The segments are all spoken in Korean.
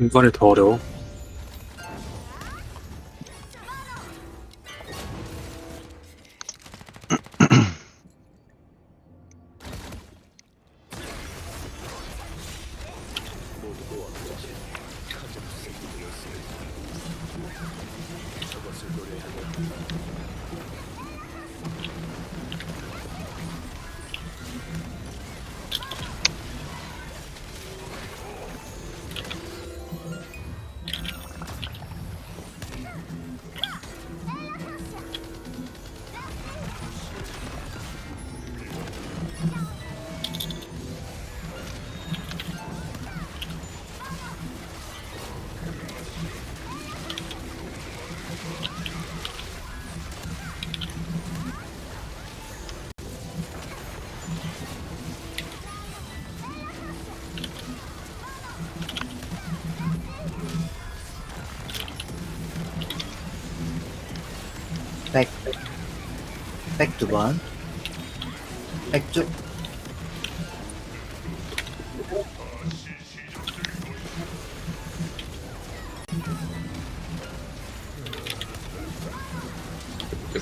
이번에 더 어려워. 백, 백 두 번, 백쭉,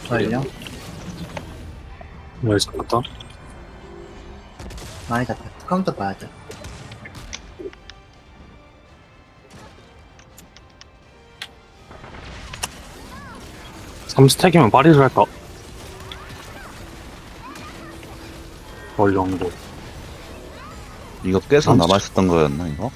걸려, 왜 잡았다? 많이 잡혀. 카운터 봐야 돼. 삼스택이면 파리를 할까? 뭘 정도. 이거 계속 아, 남아있었던 거였나, 이거?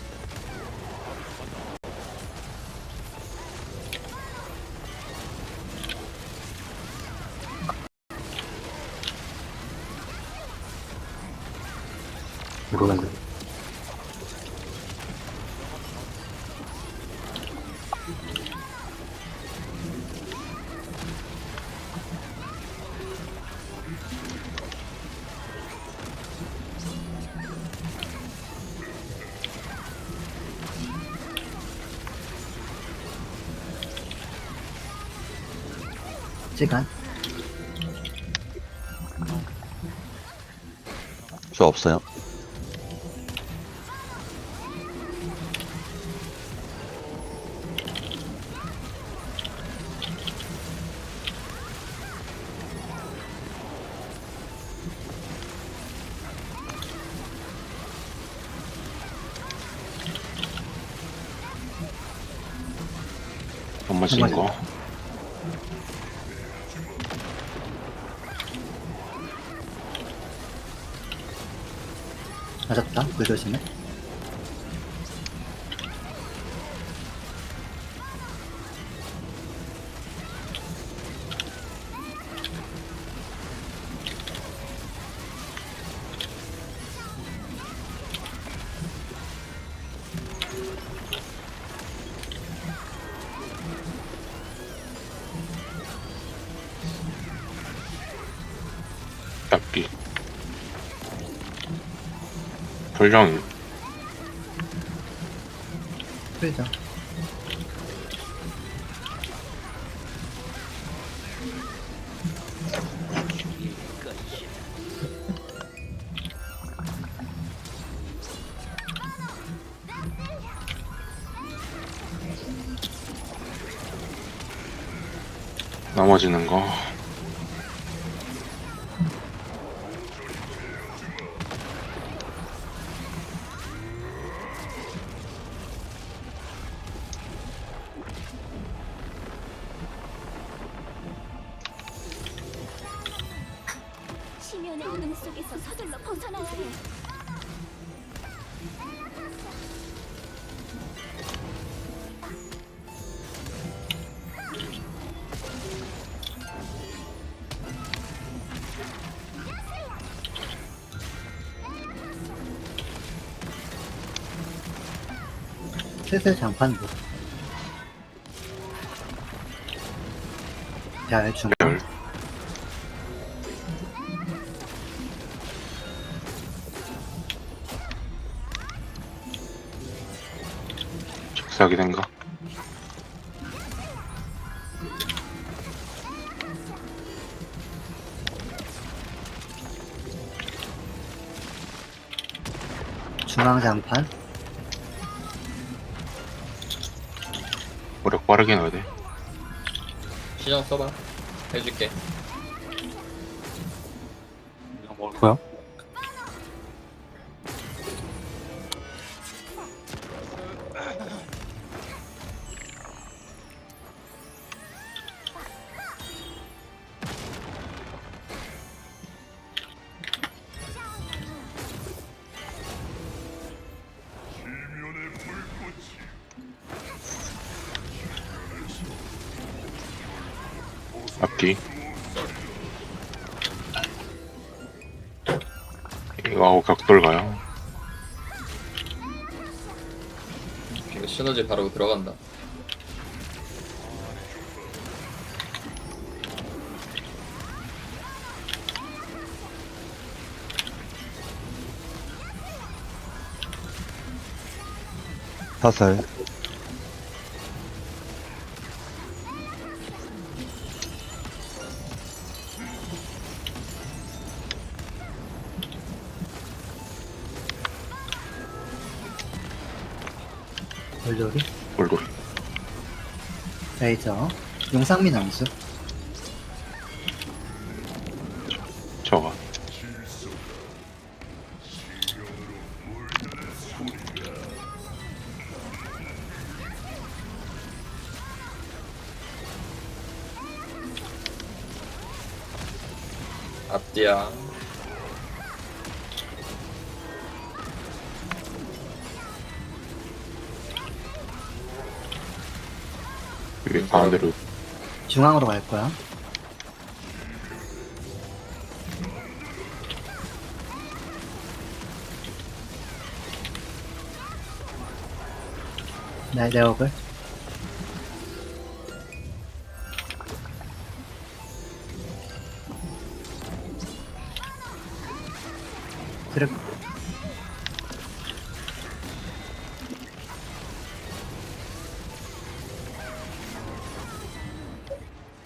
시간, 저 없어요. 정말 정말 맞았다. 불 조심해. 잡기 불정이 풀자. 넘어지는 거 벗어나야 해. 슬슬 장판 보. 별 중. 무력 빠르게 넣어야 돼. 시정 써봐. 해줄게. 이거 먹을 거야? 이거 하고 격돌 가요. 이거 시너지 바로 들어간다. 사슬. 돌돌이. 돌돌. 레이저. 용상민 암수. 저거. 앞뒤야. 위에 가운데로 중앙으로 갈 거야. 네, 내역을.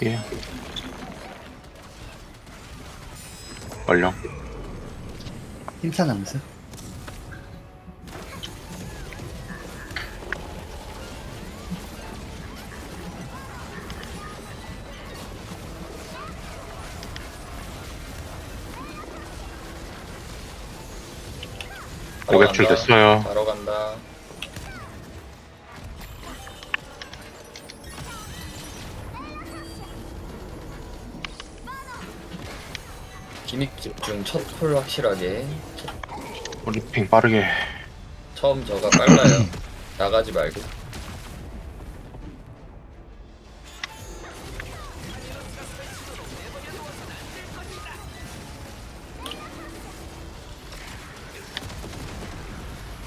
예. 암수. 바로 고백줄 간다. 됐어요. 기믹 집중 첫풀 확실하게 리핑 빠르게. 처음 저가 빨라요 나가지 말고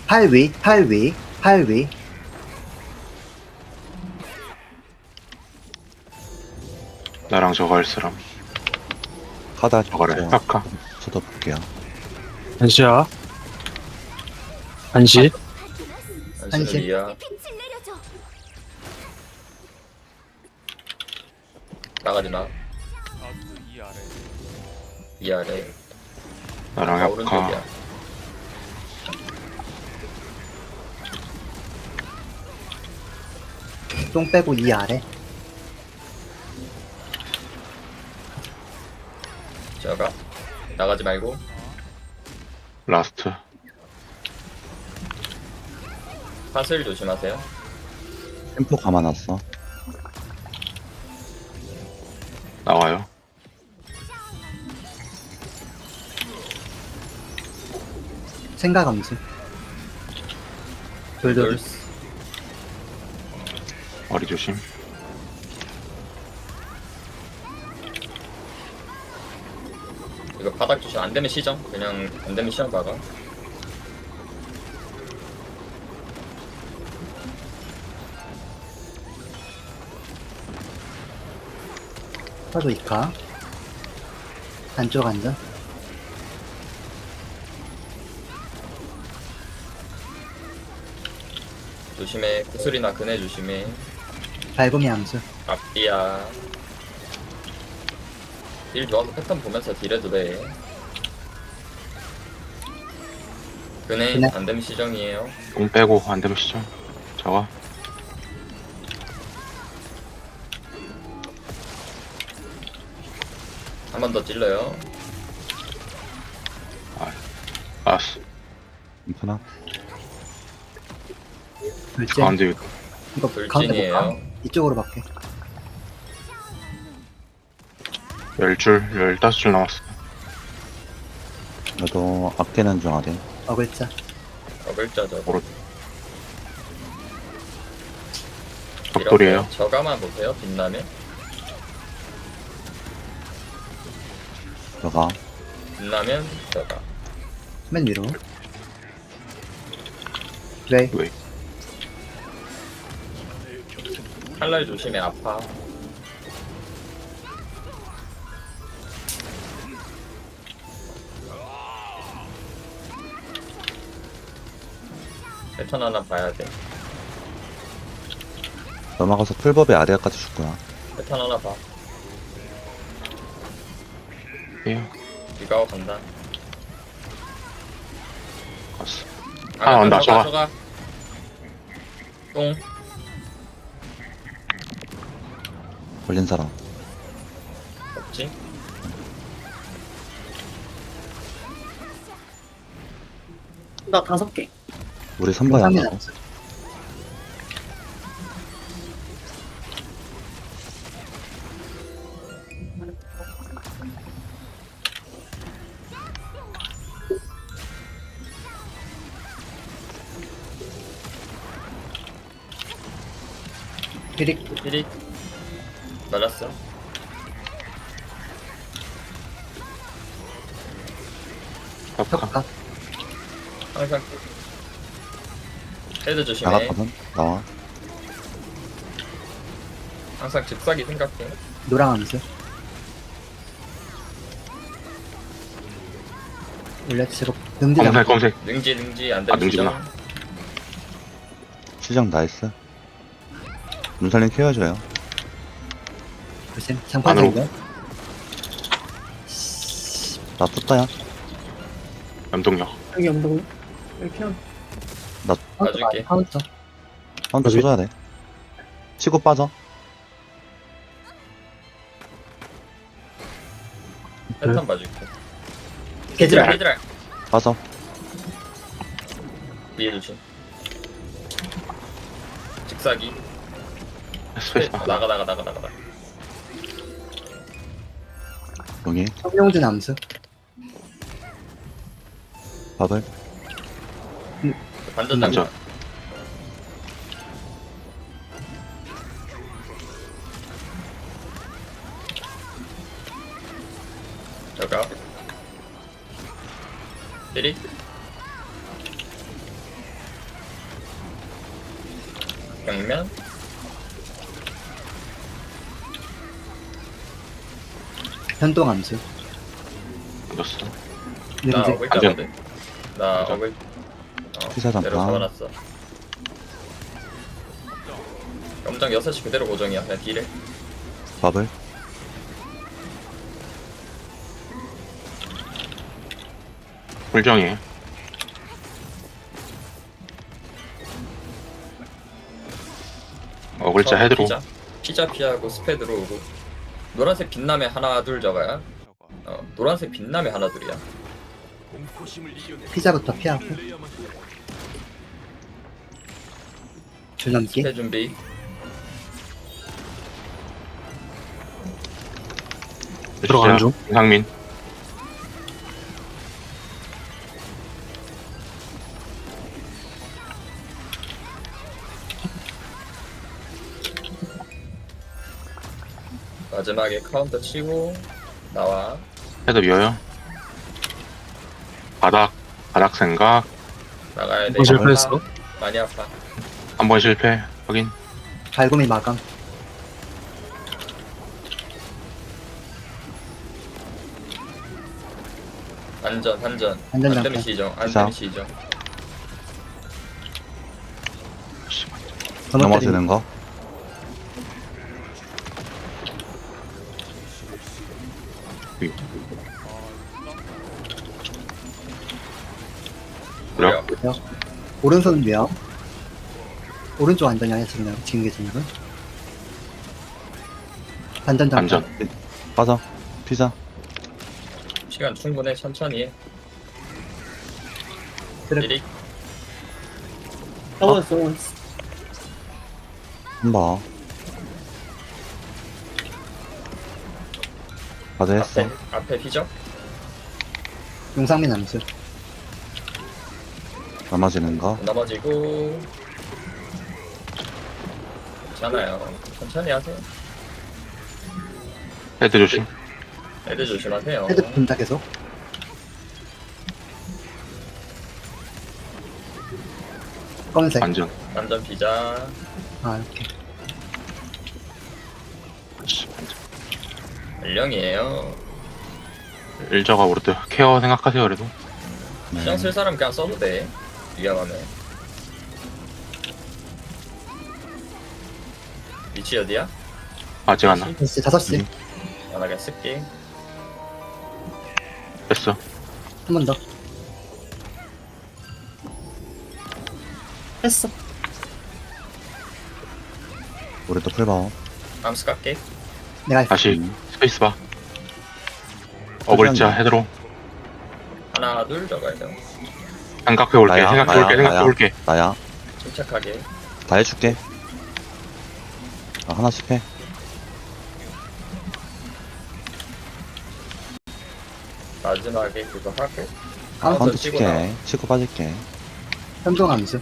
팔 위, 팔 위, 팔 위. 나랑 저거 할 사람. 하다 저거래. 저 카카. 쳐다볼게요. 한시야. 한시. 안시는 한시. 리아 빛을 내려줘. 나가지 마 위아래 나랑 아, 약카. 오른쪽이야 똥 빼고 이 아래. 저가 나가지 말고 라스트. 사슬 조심하세요 템포 감아놨어. 나와요. 생각 암수. 돌돌이. 돌스 머리 조심. 바닥 조심 안 되면 시정 그냥 안 되면 시정 박아 파도 이카. 안쪽 안전. 조심해 구슬이나 그네 조심해 발금이 암수. 앞뒤야 딜 조합 패턴 보면서 딜해도 돼. 그네 안됨 시정이에요. 공 빼고 안 되면 시죠. 저거 한 번 더 찔러요. 아스 괜찮아? 둘째 이거 돌진이에요. 이쪽으로 밖에 열 줄, 열다섯 줄 남았어. 저도 아끼는 중 아래. 어글자. 어글자죠. 오른. 벽돌이에요. 이렇게 저가만 보세요. 빛나면. 들어가. 빛나면 저가. 맨 위로. 왜? 왜? 칼날 조심해 아파. 패턴 하나 봐야 돼. 넘어가서 풀법의 아래까지 줄 거야. 패턴 하나 봐. 예, 이거 간다. 갔어. 아, 아, 온다, 저가. 저가. 똥. 걸린 사람. 없지? 나 다섯 개. 우리 선발 안 하고. 피릭 피리. 맞았어. 벽화. 혁가 항상. 헤드 조심해. 나갔거든? 나와. 항상 집사기 생각해. 노랑 암수 올려주시고 능지 검색, 검색. 능지 능지 안 아, 되면 능지구나. 시정 나이스. 눈살림 케어줘요. 조심 장판 안으로. 생겨 나 떴다야. 연동력. 여기 언덕. 이렇게 하 면 카운터 봐줄게. 카운터 카운터 여기. 쳐줘야 돼. 치고 빠져. 패턴 봐줄게. 개지랄 헤드랄. 빠져. 위에 조심. 직사기. 스페이스. 나가 나가 나가 나가 나가. 용이. 성룡준 암수 밥을. 반전 반전. 당겨. 여가. 피리. 경면. 현동 암수 던졌어. 나 어글. 따거든. 나. 어글. 어, 피사. 그대로 잡아놨어. 염장 6시 그대로 고정이야. 그냥 딜해. 밥을. 불정이에요. 어글자 처음에 헤드로. 피자, 피자 피하고 스페드로 오고 노란색 빛남에 하나 둘 적어야 어, 노란색 빛남에 하나 둘이야 피자부터 피하고 줄넘기 스페 준비 들어가는 중. 이상민. 마지막에 카운터 치고 나와 헤드 미어요. 바닥. 바닥 생각. 나가야 돼 어, 실패했어. 많이 아파 한 번 실패. 확인. 갈고미 마감 안전 안전 안전 안 되면 장판. 시정 안 시작. 되면 시정 넘어지는 거. 무력. 오른손 위험 오른쪽 안전이 아니야 지금 지금 계시는 분 반전 장판 반전. 빠져. 피자. 시간 충분해 천천히 해 그래. 미리 넘어졌어. 한번 바드 했어 앞에 앞에 휘적 용상민 암수. 넘어지는 거 넘어지고 괜찮아요 천천히 하세요 헤드 조심. 애들 조심하세요 헤드 분다 계속. 검은색. 완전. 완전 비자 아, 이렇게. 그렇지. 연령이에요 일저가 오르드. 케어 생각하세요, 그래도. 네. 시장 쓸 사람 그냥 써도 돼 위험하면 위치 어디야? 아직 안 나. 이제 5시. 음. 아, 나 그냥 쓸게 됐어. 한 번 더. 했어. 우리도 풀바워 암스 깎게 내가 할게. 다시 음. 스페이스 바. 어글자 헤드로. 하나 둘 적어야 돼 생각해 올게. 나야, 생각해 나야, 올게. 생각해 나야. 올게. 나야 침착하게 다 해줄게 아, 하나씩 해. 마지막에 그거 하고 아, 카운터 카운트 치고 나와. 칠게 치고 빠질게. 현동 암수.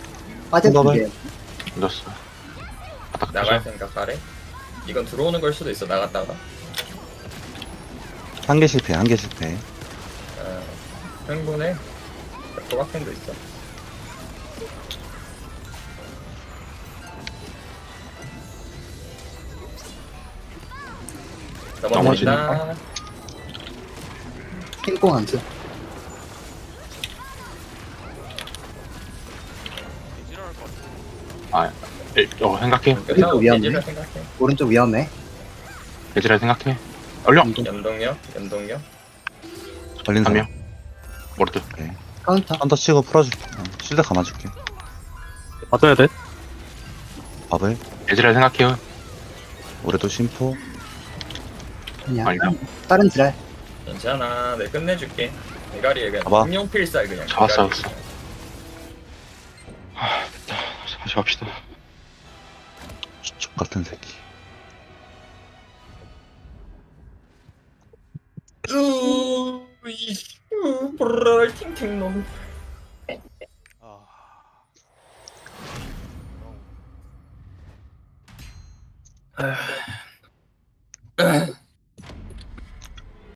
빠진 한번 게 던졌어. 바닥 나갈. 생각하래 이건 들어오는 걸 수도 있어 나갔다가? 한 개 실패 한 개 실패. 어, 흥분해 도박행도 있어 넘어진다 킹콩 암수. 일, 어, 생각해. 그래서 위험해. 예지를 생각해 오른쪽 위험해. 예지라 생각해. 얼려. 연동. 연동력 연동력 걸린 한 사람 명. 모르드. 카운터. 카운터 치고 풀어줄게 어, 실드 감아줄게 맞아야 돼? 밥을 예지라 생각해요. 우리도 심포 그냥. 아니다. 다른 드랄. 괜찮아 내 끝내줄게 대가리에 그냥 봐봐. 응용 필살 그냥 잡았어, 대가리에. 잡았어. 아, 됐다. 다시 갑시다. 족 같은 새끼 으, 이, 으, 브랄 팅팅 놈